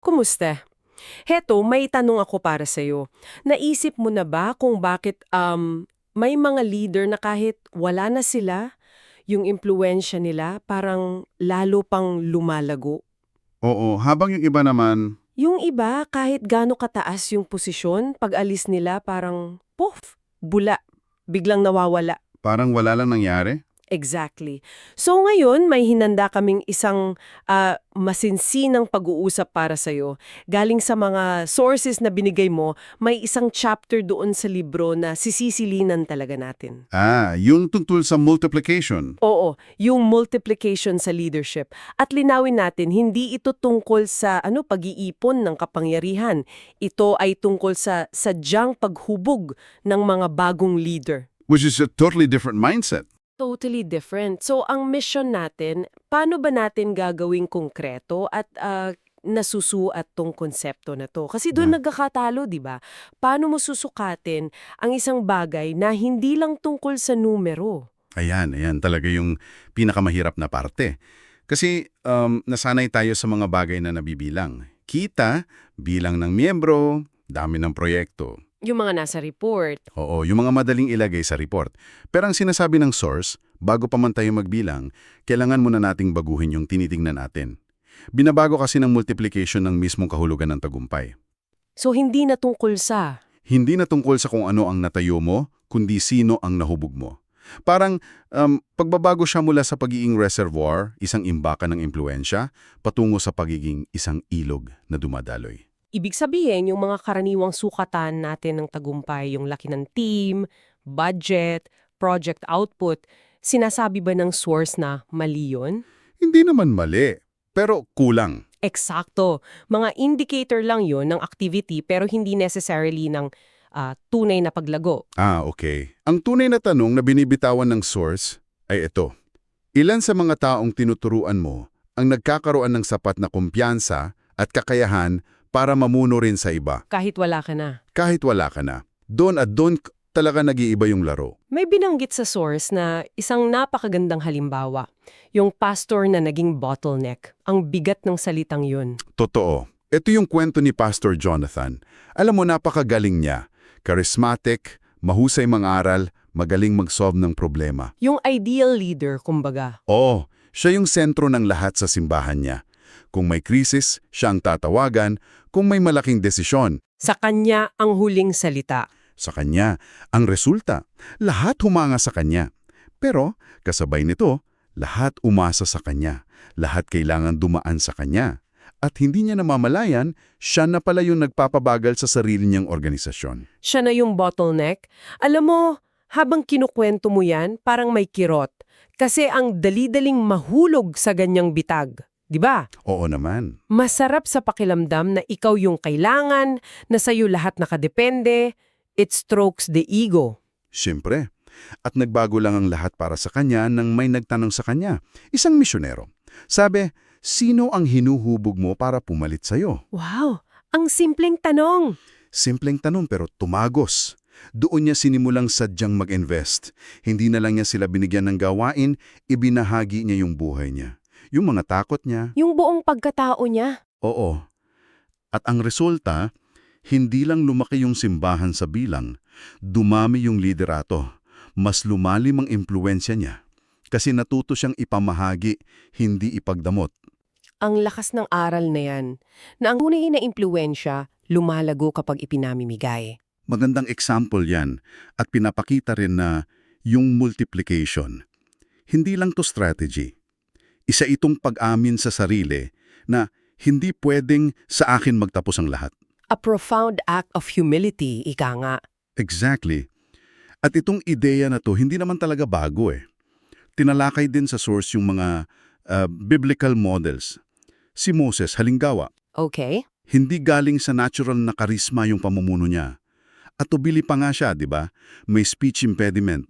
Kumusta? Heto, may tanong ako para sa'yo. Naisip mo na ba kung bakit um, may mga leader na kahit wala na sila, yung impluensya nila parang lalo pang lumalago? Oo, habang yung iba naman, Yung iba, kahit gaano kataas yung posisyon, pag alis nila parang, puff, bula, biglang nawawala. parang wala lang nangyari. Exactly. So ngayon, may hinanda kaming isang ah, masinsinang pag-uusap para sa'yo. Galing sa mga sources na binigay mo, may isang chapter doon sa libro na sisisilinan talaga natin. Ah, yung tungkol sa multiplication. Oo, yung multiplication sa leadership. At linawin natin, hindi ito tungkol sa ano pag-iipon ng kapangyarihan. Ito ay tungkol sa sadyang paghubog ng mga bagong leader. Which is a totally different mindset. Totally different. So, ang mission natin, paano ba natin gagawing konkreto at uh, nasusuat tong konsepto na to? Kasi doon nagkakatalo, di ba? Paano mo susukatin ang isang bagay na hindi lang tungkol sa numero? Ayan, ayan talaga yung pinakamahirap na parte. Kasi um, nasanay tayo sa mga bagay na nabibilang. Kita, bilang ng miyembro, dami ng proyekto. Yung mga nasa report. Oo, yung mga madaling ilagay sa report. Pero ang sinasabi ng source, bago pa man tayo magbilang, kailangan muna nating baguhin yung tinitingnan natin. Binabago kasi ng multiplication ng mismong kahulugan ng tagumpay. So, hindi na tungkol sa... Hindi na tungkol sa kung ano ang natayo mo, kundi sino ang nahubog mo. Parang um, pagbabago siya mula sa pagiging reservoir, isang imbakan ng impluensya, patungo sa pagiging isang ilog na dumadaloy. Ibig sabihin, yung mga karaniwang sukatan natin ng tagumpay, yung laki ng team, budget, project output, sinasabi ba ng source na mali yun? Hindi naman mali, pero kulang. Eksakto. Mga indicator lang yon ng activity pero hindi necessarily ng ah, tunay na paglago. Ah, okay. Ang tunay na tanong na binibitawan ng source ay ito. Ilan sa mga taong tinuturuan mo ang nagkakaroon ng sapat na kumpiyansa at kakayahan para mamuno rin sa iba, Kahit wala ka na. kahit wala ka na? Doon at doon talaga nag-iiba yung laro. May binanggit sa source na isang napakagandang halimbawa. Yung pastor na naging bottleneck. Ang bigat ng salitang yun. Totoo. Ito yung kwento ni Pastor Jonathan. Alam mo, napakagaling niya. Charismatic, mahusay mangaral, magaling mag-solve ng problema. Yung ideal leader, kumbaga. Oo, siya yung sentro ng lahat sa simbahan niya. Kung may krisis, siya ang tatawagan. Kung may malaking desisyon, Sa kanya ang huling salita. sa kanya. Ang resulta, lahat humanga sa kanya. Pero, kasabay nito, lahat umasa sa kanya. Lahat kailangan dumaan sa kanya. At hindi niya namamalayan, siya na pala yung nagpapabagal sa sarili niyang organisasyon. Siya na yung bottleneck. Alam mo, habang kinukwento mo yan, parang may kirot. Kasi ang dali-daling mahulog sa ganyang bitag. 'Di ba? Oo naman. Masarap sa pakilamdam na ikaw yung kailangan, na sa'yo lahat nakadepende. It strokes the ego. Siyempre. At nagbago lang ang lahat para sa kanya nang may nagtanong sa kanya. Isang misyonero. Sabi, sino ang hinuhubog mo para pumalit sa'yo? Wow! Ang simpleng tanong. Simpleng tanong pero tumagos. Doon niya sinimulang sadyang mag-invest. Hindi na lang niya sila binigyan ng gawain, ibinahagi niya yung buhay niya. Yung mga takot niya, Yung buong pagkatao niya. oo. At ang resulta, hindi lang lumaki yung simbahan sa bilang, dumami yung liderato. Mas lumalim ang impluensya niya. Kasi natuto siyang ipamahagi, hindi ipagdamot. Ang lakas ng aral na yan, na ang tunay na impluensya, lumalago kapag ipinamimigay. Magandang example yan at pinapakita rin na yung multiplication. Hindi lang to strategy. Isa itong pag-amin sa sarili na hindi pwedeng sa akin magtapos ang lahat. A profound act of humility, ika nga. Exactly. At itong ideya na to hindi naman talaga bago eh. Tinalakay din sa source yung mga uh, biblical models. Si Moses, halinggawa, Okay? hindi galing sa natural na karisma yung pamumuno niya. At tubili pa nga siya, di ba? May speech impediment.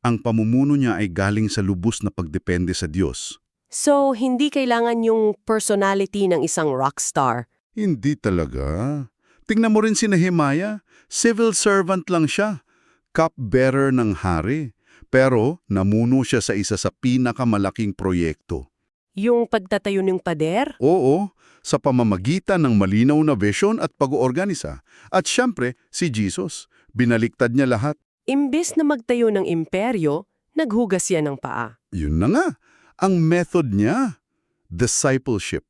Ang pamumuno niya ay galing sa lubos na pagdepende sa Diyos. So, hindi kailangan yung personality ng isang rockstar. Hindi talaga. Tingnan mo rin si Nehemiah. Civil servant lang siya. Cupbearer ng hari. Pero namuno siya sa isa sa pinakamalaking proyekto. Yung pagtatayo ng pader? Oo, sa pamamagitan ng malinaw na vision at pag-oorganisa. At syempre, si Jesus. Binaliktad niya lahat. Imbes na magtayo ng imperyo, naghugas yan ng paa. Yun na nga, ang method niya. Discipleship.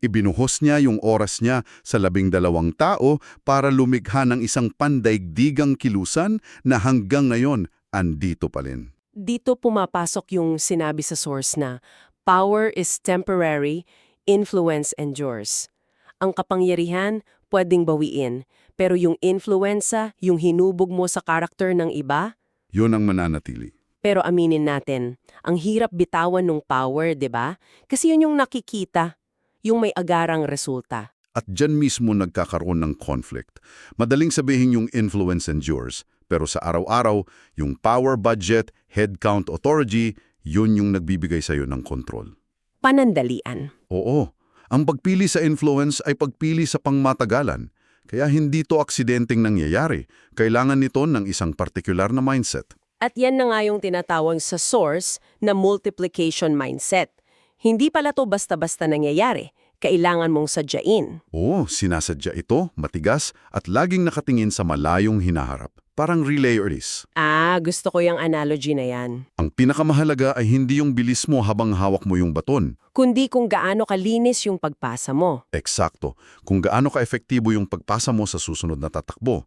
Ibinuhos niya yung oras niya sa labing dalawang tao para lumikha ng isang pandaigdigang kilusan na hanggang ngayon andito pa rin. Dito pumapasok yung sinabi sa source na power is temporary, influence endures. Ang kapangyarihan pwedeng bawiin, pero yung influenza, yung hinubog mo sa karakter ng iba, Yun ang mananatili. Pero aminin natin, ang hirap bitawan ng power, 'di ba? Kasi yun yung nakikita, yung may agarang resulta. At dyan mismo nagkakaroon ng conflict. Madaling sabihin yung influence endures, pero sa araw-araw, yung power budget, head count authority, yun yung nagbibigay sa'yo ng control. Panandalian. Oo, ang pagpili sa influence ay pagpili sa pangmatagalan. Kaya hindi to aksidenteng nangyayari. Kailangan nito ng isang partikular na mindset. At yan na nga yung tinatawag sa source na multiplication mindset. Hindi pala to basta-basta nangyayari. Kailangan mong sadyain. Oo, sinasadya ito, matigas, at laging nakatingin sa malayong hinaharap. Parang relay race. Ah, gusto ko yung analogy na yan. Ang pinakamahalaga ay hindi yung bilis mo habang hawak mo yung baton. Kundi kung gaano kalinis yung pagpasa mo. Eksakto, kung gaano ka-efektibo yung pagpasa mo sa susunod na tatakbo.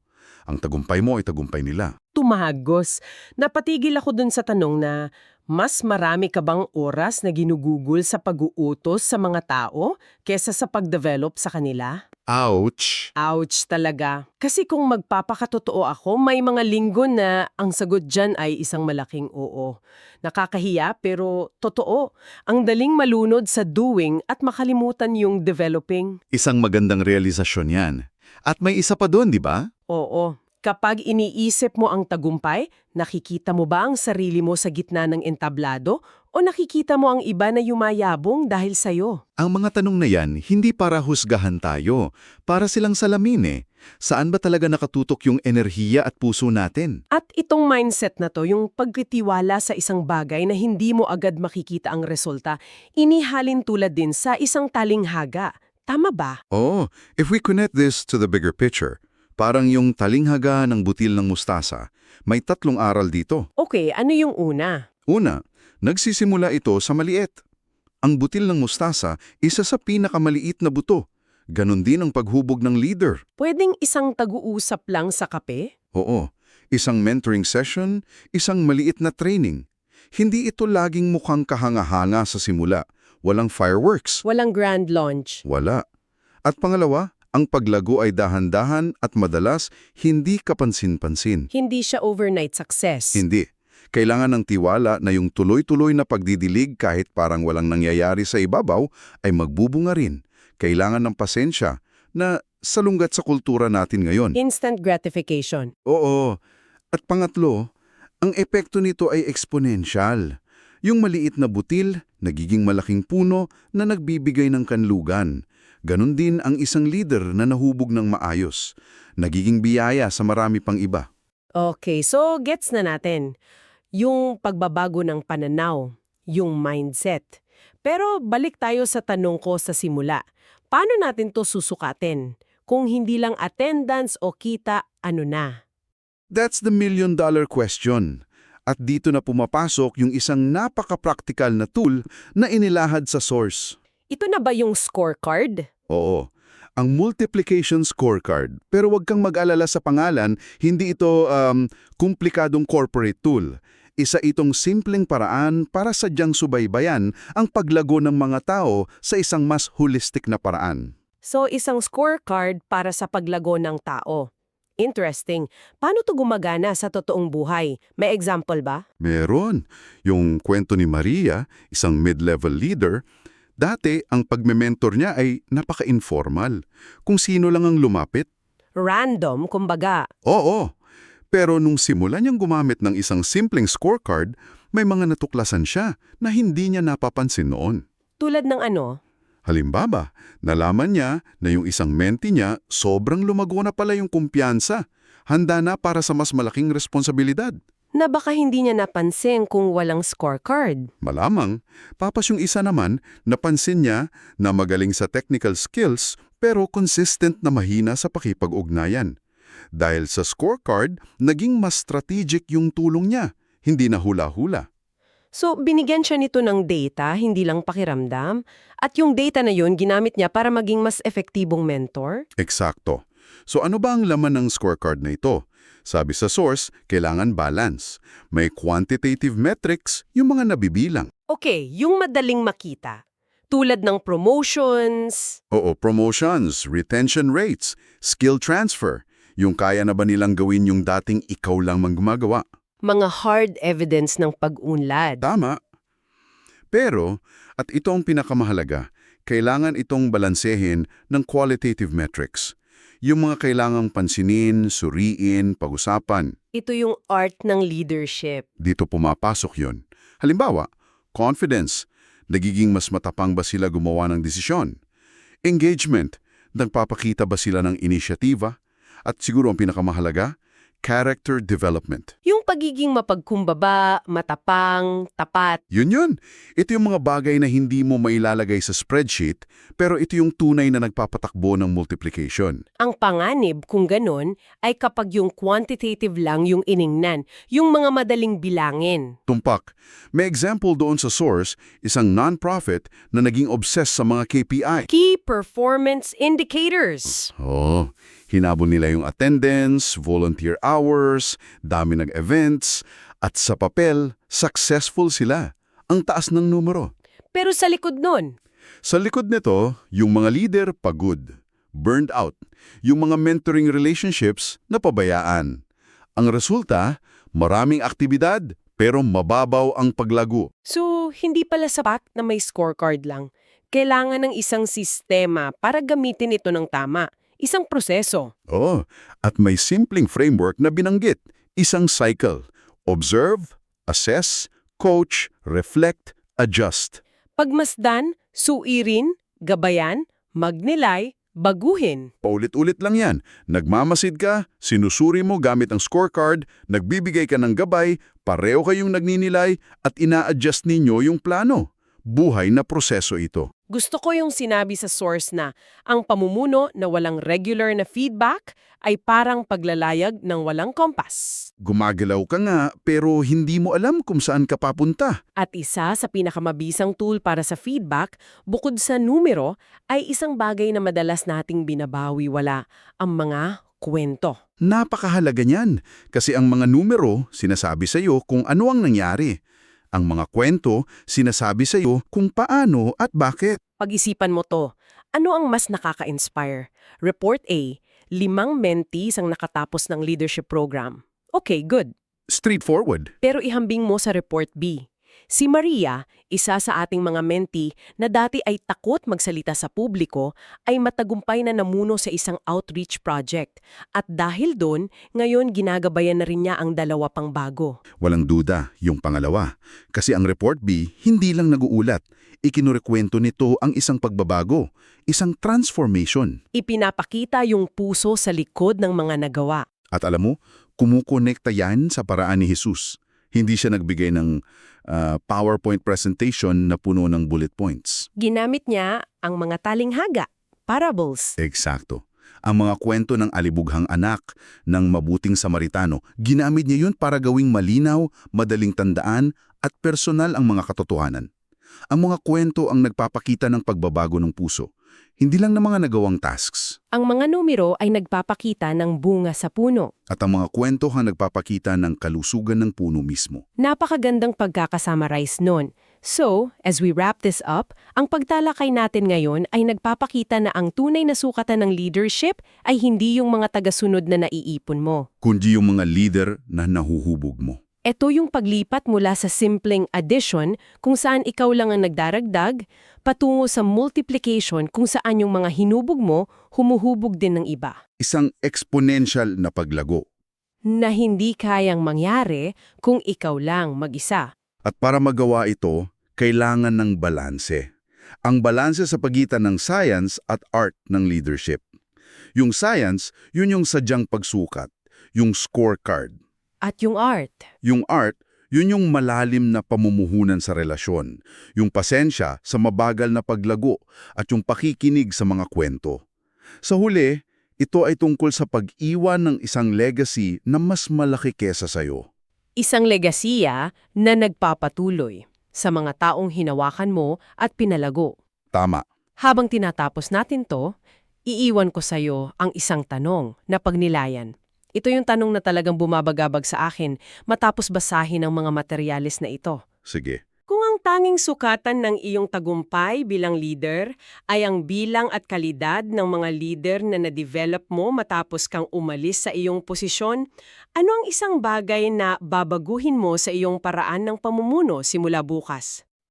Ang tagumpay mo ay tagumpay nila. tumagos. Napatigil ako dun sa tanong na, mas marami ka bang oras na ginugugol sa pag-uutos sa mga tao kesa sa pag-develop sa kanila? Ouch! Ouch talaga. Kasi kung magpapakatotoo ako, may mga linggo na ang sagot dyan ay isang malaking oo. Nakakahiya pero totoo. Ang daling malunod sa doing at makalimutan yung developing. Isang magandang realisasyon yan. At may isa pa doon, di ba? Oo. Kapag iniisip mo ang tagumpay, nakikita mo ba ang sarili mo sa gitna ng entablado o nakikita mo ang iba na yumayabong dahil sa'yo? Ang mga tanong na yan, hindi para husgahan tayo. Para silang salamin eh. Saan ba talaga nakatutok yung enerhiya at puso natin? At itong mindset na to, yung pagtitiwala sa isang bagay na hindi mo agad makikita ang resulta, inihalin tulad din sa isang talinghaga. Tama ba? Oh, if we connect this to the bigger picture, parang yung talinghaga ng butil ng mustasa, may tatlong aral dito. Okay, ano yung una? Una, nagsisimula ito sa maliit. Ang butil ng mustasa, isa sa pinakamaliit na buto. Ganon din ang paghubog ng leader. Pwedeng isang tag-uusap lang sa kape? Oo, isang mentoring session, isang maliit na training. Hindi ito laging mukhang kahanga-hanga sa simula. Walang fireworks. Walang grand launch. Wala. At pangalawa, ang paglago ay dahan-dahan at madalas hindi kapansin-pansin. Hindi siya overnight success. Hindi. Kailangan ng tiwala na yung tuloy-tuloy na pagdidilig kahit parang walang nangyayari sa ibabaw ay magbubunga rin. Kailangan ng pasensya na salunggat sa kultura natin ngayon. Instant gratification. Oo. At pangatlo, ang epekto nito ay exponential. Yung maliit na butil, nagiging malaking puno na nagbibigay ng kanlugan. Ganon din ang isang leader na nahubog ng maayos. Nagiging biyaya sa marami pang iba. Okay, so gets na natin. Yung pagbabago ng pananaw, yung mindset. Pero balik tayo sa tanong ko sa simula. Paano natin to susukatin? Kung hindi lang attendance o kita, ano na? That's the million dollar question. At dito na pumapasok yung isang napaka-practical na tool na inilahad sa source. Ito na ba yung scorecard? Oo, ang multiplication scorecard. Pero wag kang mag-alala sa pangalan, hindi ito um, komplikadong corporate tool. Isa itong simpleng paraan para sadyang subaybayan ang paglago ng mga tao sa isang mas holistic na paraan. So isang scorecard para sa paglago ng tao. Interesting. Paano to gumagana sa totoong buhay? May example ba? Meron. Yung kwento ni Maria, isang mid-level leader, dati ang pagme-mentor niya ay napaka-informal. Kung sino lang ang lumapit. Random, kumbaga. Oo. Pero nung simula niyang gumamit ng isang simpleng scorecard, may mga natuklasan siya na hindi niya napapansin noon. Tulad ng ano? Halimbawa, nalaman niya na yung isang mentee niya sobrang lumago na pala yung kumpiyansa. Handa na para sa mas malaking responsibilidad. Na baka hindi niya napansin kung walang scorecard. Malamang, papas yung isa naman, napansin niya na magaling sa technical skills pero consistent na mahina sa pakipag-ugnayan. Dahil sa scorecard, naging mas strategic yung tulong niya, hindi na hula-hula. So, binigyan siya nito ng data, hindi lang pakiramdam. At yung data na yun, ginamit niya para maging mas epektibong mentor? Eksakto. So ano ba ang laman ng scorecard na ito? Sabi sa source, kailangan balance. May quantitative metrics, yung mga nabibilang. Okay, yung madaling makita. Tulad ng promotions, Oo, promotions, retention rates, skill transfer. Yung kaya na ba nilang gawin yung dating ikaw lang mang gumagawa? Mga hard evidence ng pag-unlad. Tama. Pero, at ito ang pinakamahalaga, kailangan itong balansehin ng qualitative metrics. Yung mga kailangang pansinin, suriin, pag-usapan. Ito yung art ng leadership. Dito pumapasok yon. Halimbawa, confidence. Nagiging mas matapang ba sila gumawa ng desisyon? Engagement. Nagpapakita ba sila ng inisyatiba? At siguro ang pinakamahalaga, character development. Yung pagiging mapagkumbaba, matapang, tapat. Yun yun. Ito yung mga bagay na hindi mo mailalagay sa spreadsheet, pero ito yung tunay na nagpapatakbo ng multiplication. Ang panganib, kung ganon, ay kapag yung quantitative lang yung iningnan, yung mga madaling bilangin. Tumpak, may example doon sa source, isang non-profit na naging obsessed sa mga KPI. Key Performance Indicators. Oh, hinabol nila yung attendance, volunteer hours, dami ng events, at sa papel, successful sila. Ang taas ng numero. Pero sa likod nun, Sa likod nito, yung mga leader pagod, burned out, yung mga mentoring relationships napabayaan. Ang resulta, maraming aktibidad pero mababaw ang paglago. so hindi pala sapat na may scorecard lang. Kailangan ng isang sistema para gamitin ito ng tama. Isang proseso. Oh, at may simpleng framework na binanggit, isang cycle. Observe, assess, coach, reflect, adjust. Pagmasdan, suirin, gabayan, magnilay, baguhin. Paulit-ulit lang yan. Nagmamasid ka, sinusuri mo gamit ang scorecard, nagbibigay ka ng gabay, pareho kayong nagninilay at ina-adjust ninyo yung plano. Buhay na proseso ito. Gusto ko yung sinabi sa source na ang pamumuno na walang regular na feedback ay parang paglalayag ng walang kompas. Gumagalaw ka nga pero hindi mo alam kung saan ka papunta. At isa sa pinakamabisang tool para sa feedback, bukod sa numero, ay isang bagay na madalas nating binabawi wala, ang mga kwento. Napakahalaga niyan kasi ang mga numero sinasabi sa iyo kung ano ang nangyari. Ang mga kwento sinasabi sa iyo kung paano at bakit. Pag-isipan mo to, ano ang mas nakaka-inspire? Report A, limang mentees ang nakatapos ng leadership program. Okay, good. Straightforward. Pero ihambing mo sa report B. Si Maria, isa sa ating mga mentee na dati ay takot magsalita sa publiko, ay matagumpay na namuno sa isang outreach project. At dahil doon, ngayon ginagabayan na rin niya ang dalawa pang bago. Walang duda, yung pangalawa. Kasi ang Report B, hindi lang naguulat. Ikinurekwento nito ang isang pagbabago, isang transformation. Ipinapakita yung puso sa likod ng mga nagawa. At alam mo, kumukonekta yan sa paraan ni Jesus. Hindi siya nagbigay ng ah, PowerPoint presentation na puno ng bullet points. Ginamit niya ang mga talinghaga, parables. Eksakto. Ang mga kwento ng alibughang anak ng mabuting Samaritano, ginamit niya yun para gawing malinaw, madaling tandaan at personal ang mga katotohanan. Ang mga kwento ang nagpapakita ng pagbabago ng puso, hindi lang ng mga nagawang tasks. Ang mga numero ay nagpapakita ng bunga sa puno. At ang mga kwento ang nagpapakita ng kalusugan ng puno mismo. Napakagandang pagkakasummarize nun. So, as we wrap this up, ang pagtalakay natin ngayon ay nagpapakita na ang tunay na sukatan ng leadership ay hindi yung mga tagasunod na naiipon mo. Kundi yung mga leader na nahuhubog mo. Ito yung paglipat mula sa simpleng addition kung saan ikaw lang ang nagdaragdag, patungo sa multiplication kung saan yung mga hinubog mo, humuhubog din ng iba. Isang exponential na paglago. Na hindi kayang mangyari kung ikaw lang mag-isa. At para magawa ito, kailangan ng balanse. Ang balanse sa pagitan ng science at art ng leadership. Yung science, yun yung sadyang pagsukat, yung scorecard. At yung art. Yung art, yun yung malalim na pamumuhunan sa relasyon. Yung pasensya sa mabagal na paglago at yung pakikinig sa mga kwento. Sa huli, ito ay tungkol sa pag-iwan ng isang legacy na mas malaki kesa sa'yo. Isang legasiya na nagpapatuloy sa mga taong hinawakan mo at pinalago. Tama. Habang tinatapos natin to, iiwan ko sa'yo ang isang tanong na pagnilayan. Ito yung tanong na talagang bumabagabag sa akin matapos basahin ang mga materyales na ito. Sige. Kung ang tanging sukatan ng iyong tagumpay bilang leader ay ang bilang at kalidad ng mga leader na na-develop mo matapos kang umalis sa iyong posisyon, ano ang isang bagay na babaguhin mo sa iyong paraan ng pamumuno simula bukas?